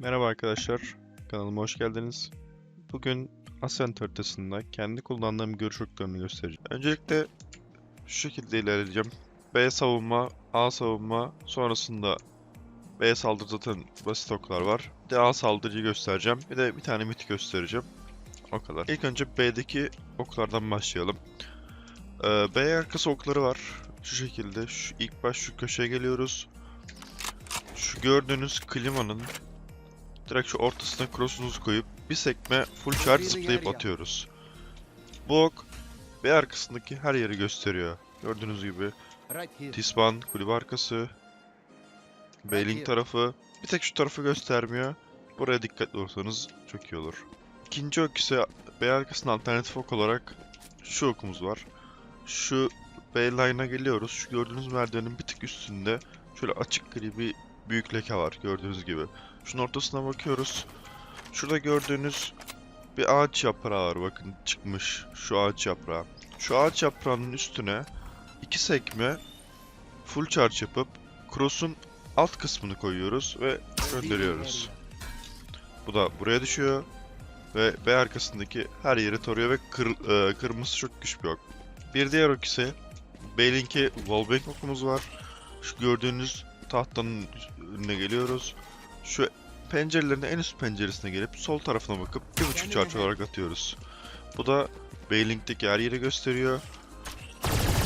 Merhaba arkadaşlar, kanalıma hoş geldiniz. Bugün Ascent haritasında kendi kullandığım görüş oklarını göstereceğim. Öncelikle şu şekilde ilerleyeceğim. B savunma, A savunma, sonrasında B saldırı zaten basit oklar var. Bir de A saldırıyı göstereceğim. Bir de bir tane mit göstereceğim. O kadar. İlk önce B'deki oklardan başlayalım. Ee, B arkası okları var. Şu şekilde. Şu, ilk baş şu köşeye geliyoruz. Şu gördüğünüz klimanın direkt şu ortasına cross'unuzu koyup bir sekme full charge zıplayıp atıyoruz. Bu ok B arkasındaki her yeri gösteriyor. Gördüğünüz gibi. Tisban kulübe arkası, Bailing tarafı. Bir tek şu tarafı göstermiyor. Buraya dikkatli olursanız çok iyi olur. İkinci ok ise B arkasının alternatif ok olarak şu okumuz var. Şu B line'a geliyoruz. Şu gördüğünüz merdivenin bir tık üstünde şöyle açık gri bir büyük leke var gördüğünüz gibi. Şunun ortasına bakıyoruz. Şurada gördüğünüz bir ağaç yaprağı var bakın çıkmış şu ağaç yaprağı. Şu ağaç yaprağının üstüne iki sekme full charge yapıp cross'un alt kısmını koyuyoruz ve gönderiyoruz. Bu da buraya düşüyor ve B arkasındaki her yeri tarıyor ve kır, e, kırmızı çok güç bir ok. Bir diğer ok ise Balink'e wallbang okumuz var. Şu gördüğünüz tahtanın önüne geliyoruz. Şu pencerelerin en üst penceresine gelip sol tarafına bakıp bir buçuk charge olarak atıyoruz. Bu da Bailink'teki her yeri gösteriyor.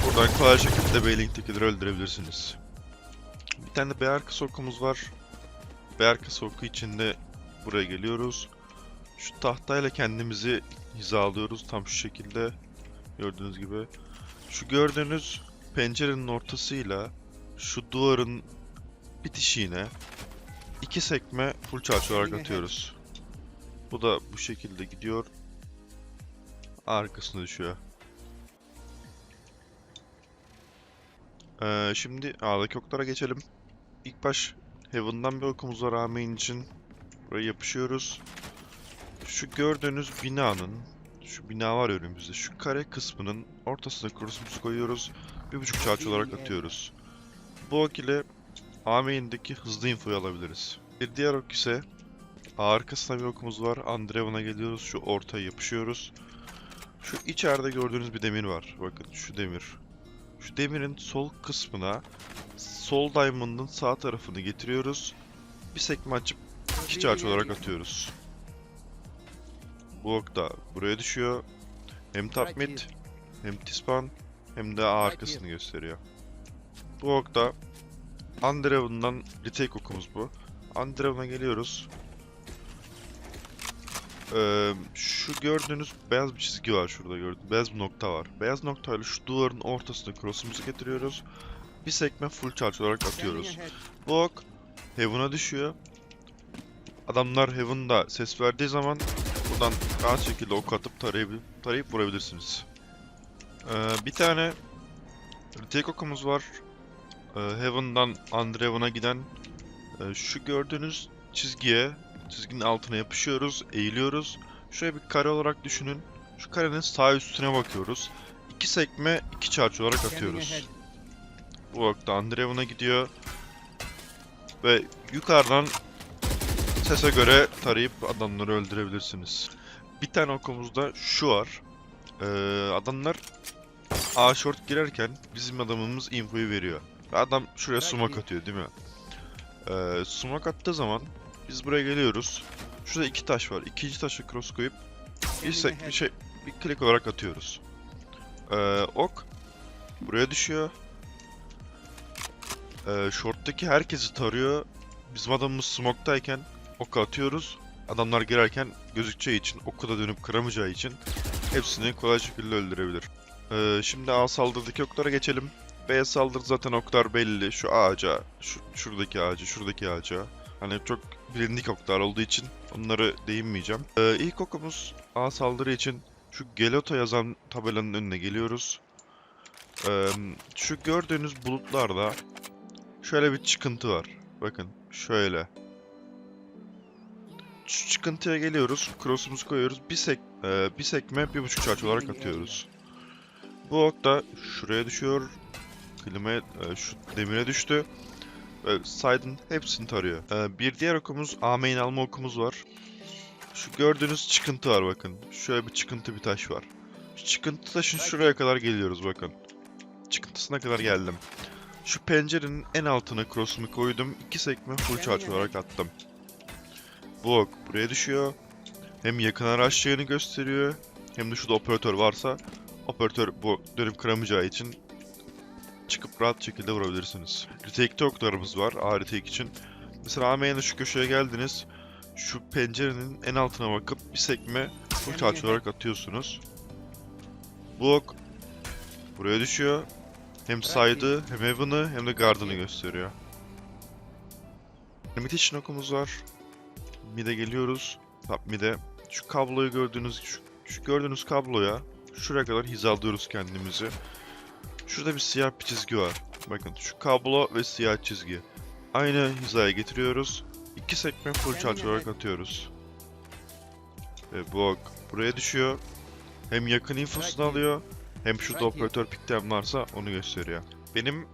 Buradan kolay şekilde Bailink'tekileri öldürebilirsiniz. Bir tane de B arkası okumuz var. B arkası oku içinde buraya geliyoruz. Şu tahtayla kendimizi hizalıyoruz tam şu şekilde. Gördüğünüz gibi. Şu gördüğünüz pencerenin ortasıyla şu duvarın bitişiğine iki sekme full charge olarak atıyoruz. Bu da bu şekilde gidiyor. Arkasına düşüyor. Ee, şimdi A'daki oklara geçelim. İlk baş Heaven'dan bir okumuz var Ameyn için. Buraya yapışıyoruz. Şu gördüğünüz binanın, şu bina var önümüzde, şu kare kısmının ortasına cross'umuzu koyuyoruz. Bir buçuk charge olarak atıyoruz. Bu ok ile Ameyn'deki hızlı infoyu alabiliriz. Bir diğer ok ise A arkasında bir okumuz var. Andrevan'a geliyoruz. Şu ortaya yapışıyoruz. Şu içeride gördüğünüz bir demir var. Bakın şu demir. Şu demirin sol kısmına sol diamond'ın sağ tarafını getiriyoruz. Bir sekme açıp iki charge olarak atıyoruz. Bu ok da buraya düşüyor. Hem top mid, hem T-spawn, hem de A arkasını gösteriyor. Bu ok da Undraven'dan retake okumuz bu. Undraven'a geliyoruz. Ee, şu gördüğünüz beyaz bir çizgi var şurada gördüğünüz. Beyaz bir nokta var. Beyaz noktayla şu duvarın ortasına cross'umuzu getiriyoruz. Bir sekme full charge olarak atıyoruz. Bu ok Heaven'a düşüyor. Adamlar Heaven'da ses verdiği zaman buradan rahat şekilde ok atıp tarayıp, tarayıp vurabilirsiniz. Ee, bir tane retake okumuz var. Ee, Heaven'dan Andrevan'a giden e, şu gördüğünüz çizgiye, çizginin altına yapışıyoruz, eğiliyoruz. Şöyle bir kare olarak düşünün. Şu karenin sağ üstüne bakıyoruz. İki sekme, iki charge olarak atıyoruz. Bu okta Andrevan'a gidiyor. Ve yukarıdan sese göre tarayıp adamları öldürebilirsiniz. Bir tane okumuzda şu var. Ee, adamlar A short girerken bizim adamımız infoyu veriyor. Adam şuraya smoke atıyor değil mi? Ee, smoke attığı zaman biz buraya geliyoruz. Şurada iki taş var. İkinci taşı cross koyup bir, bir şey bir klik olarak atıyoruz. Ee, ok buraya düşüyor. Ee, short'taki herkesi tarıyor. Bizim adamımız smoke'tayken oku atıyoruz. Adamlar girerken gözükeceği için, oku da dönüp kıramayacağı için hepsini kolay şekilde öldürebilir. Ee, şimdi A saldırıdaki oklara geçelim. B saldırı zaten oklar belli. Şu ağaca, şu, şuradaki ağaca, şuradaki ağaca. Hani çok bilindik oklar olduğu için onları değinmeyeceğim. Ee, ilk okumuz A saldırı için şu Geloto yazan tabelanın önüne geliyoruz. Ee, şu gördüğünüz bulutlarda şöyle bir çıkıntı var. Bakın şöyle. Şu çıkıntıya geliyoruz. Cross'umuzu koyuyoruz. Bir, sek e, bir sekme bir buçuk charge olarak atıyoruz. Bu ok da şuraya düşüyor. Klimaya, e, şu demire düştü. Böyle side'ın hepsini tarıyor. Ee, bir diğer okumuz A main alma okumuz var. Şu gördüğünüz çıkıntı var bakın. Şöyle bir çıkıntı bir taş var. Şu çıkıntı taşın şuraya kadar geliyoruz bakın. Çıkıntısına kadar geldim. Şu pencerenin en altına cross'umu koydum. iki sekme full charge olarak attım. Bu ok buraya düşüyor. Hem yakın araçlarını gösteriyor. Hem de şurada operatör varsa operatör bu dönüp kıramayacağı için çıkıp rahat şekilde vurabilirsiniz. Retake'de oklarımız var A retake için. Mesela AM'ye şu köşeye geldiniz. Şu pencerenin en altına bakıp bir sekme full charge olarak atıyorsunuz. Bu ok buraya düşüyor. Hem side'ı hem heaven'ı hem de garden'ı gösteriyor. Limitation okumuz var. Mid'e geliyoruz. Top mid'e. Şu kabloyu gördüğünüz şu, şu gördüğünüz kabloya şuraya kadar hizalıyoruz kendimizi. Şurada bir siyah bir çizgi var. Bakın şu kablo ve siyah çizgi. Aynı hizaya getiriyoruz. İki sekme full charge olarak atıyoruz. Ve bu ok buraya düşüyor. Hem yakın infosunu alıyor. Hem şurada operatör pikten varsa onu gösteriyor. Benim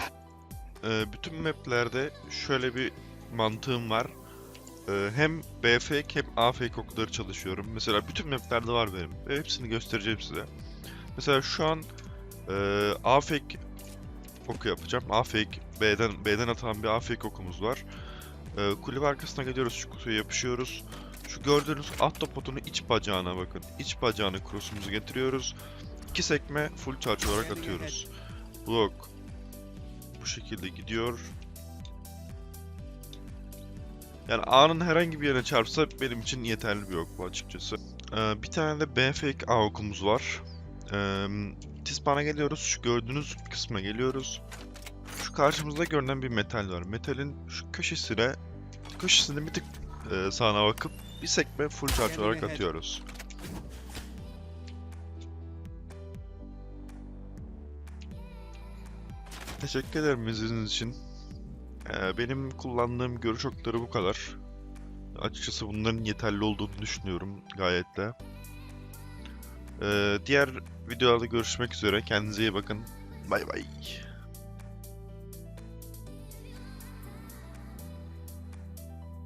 e, bütün maplerde şöyle bir mantığım var. E, hem B fake hem A fake okları çalışıyorum. Mesela bütün maplerde var benim. Ve hepsini göstereceğim size. Mesela şu an e, A oku yapacağım. A fake B'den B'den atan bir A okumuz var. E, kulübe arkasına geliyoruz. Şu kutuya yapışıyoruz. Şu gördüğünüz ahtapotun iç bacağına bakın. İç bacağını cross'umuzu getiriyoruz. İki sekme full charge olarak atıyoruz. Blok bu şekilde gidiyor. Yani A'nın herhangi bir yerine çarpsa benim için yeterli bir ok bu açıkçası. Ee, bir tane de B fake A okumuz var. Ee, Tispan'a geliyoruz. Şu gördüğünüz kısma geliyoruz. Şu karşımızda görünen bir metal var. Metalin şu köşesine köşesinde bir tık e, sağına bakıp bir sekme full charge olarak atıyoruz. Teşekkür ederim izlediğiniz için. Ee, benim kullandığım görüş okları bu kadar. Açıkçası bunların yeterli olduğunu düşünüyorum gayet de. Ee, diğer videolarda görüşmek üzere. Kendinize iyi bakın. Bay bay.